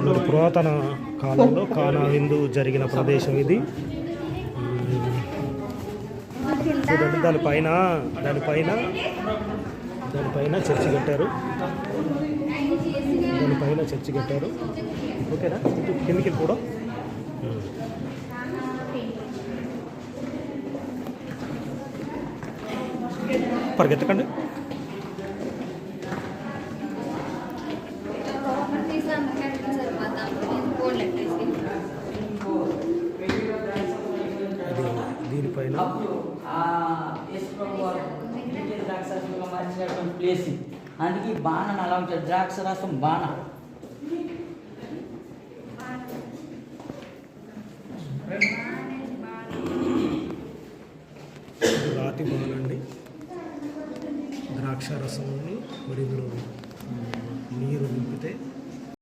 ఇది పురాతన కాలంలో కానా హిందూ జరిగిన ప్రదేశం ఇది. చూడండి దానిపైన దానిపైన దానిపైన చర్చి కట్టారు. దానిపైన చర్చి కట్టారు. ఓకేనా? ఇటు కిందికి కూడా. పరిగెత్తకండి. దీనిపైన అందుకే బాణ అలా ద్రాక్ష రాసం బాణ. రాతి బాణండి ద్రాక్షరసంని మరి